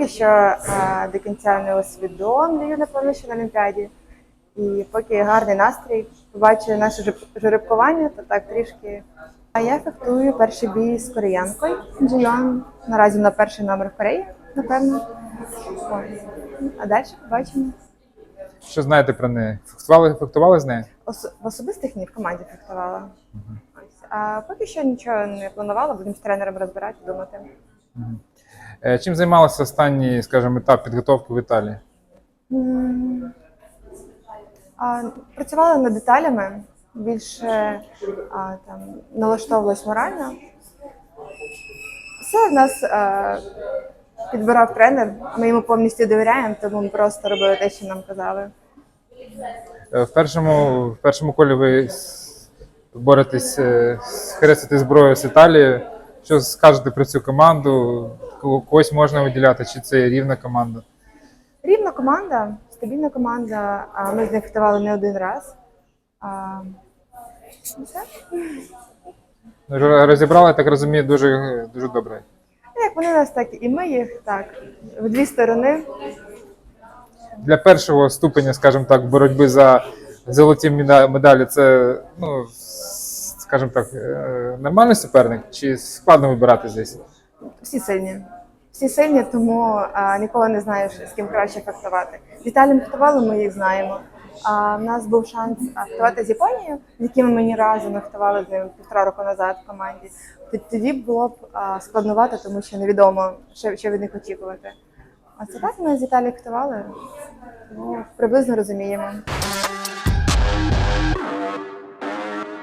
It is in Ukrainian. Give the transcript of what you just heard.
поки що е, до кінця не усвідомлюю, напевно, що на Олімпіаді. І поки гарний настрій, побачу наше жеребкування, то так трішки. А я фехтую перший бій з кореянкою Джийон. Наразі на перший номер в Кореї, напевно. Ось. А далі побачимо. Що знаєте про неї? Фехтували, фехтували з нею? Ос- в особистих ні, в команді фехтувала. Ось. А поки що нічого не планувала, будемо з тренером розбирати, думати. Е, Чим займалися останній, скажімо, етап підготовки в Італії? А, працювала над деталями, більше а, там, налаштовувалась морально. Все в нас а, підбирав тренер, ми йому повністю довіряємо, тому ми просто робили те, що нам казали. Е, В першому, в першому колі ви боретесь, е, хрестите зброю з Італії. Що скажете про цю команду? Кого- Когось можна виділяти, чи це рівна команда? Рівна команда, стабільна команда. Ми з них фехтували не один раз. А, все. Розібрали, так розумію, дуже, дуже добре. Як вони нас, так і ми їх так. В дві сторони. Для першого ступеня, скажімо так, боротьби за золоті медалі, це, ну, скажімо так, е, нормальний суперник, чи складно вибирати здесь? Всі сильні. Всі сильні, тому а, ніколи не знаєш, з ким краще фехтувати. З Італією фехтували, ми їх знаємо. А в нас був шанс фехтувати з Японією, з якими ми ні разу фехтували з ними півтора року назад в команді. Тоді було б а, складнувато, тому що невідомо, що, що від них очікувати. А це так ми з Італією фехтували, тому приблизно розуміємо.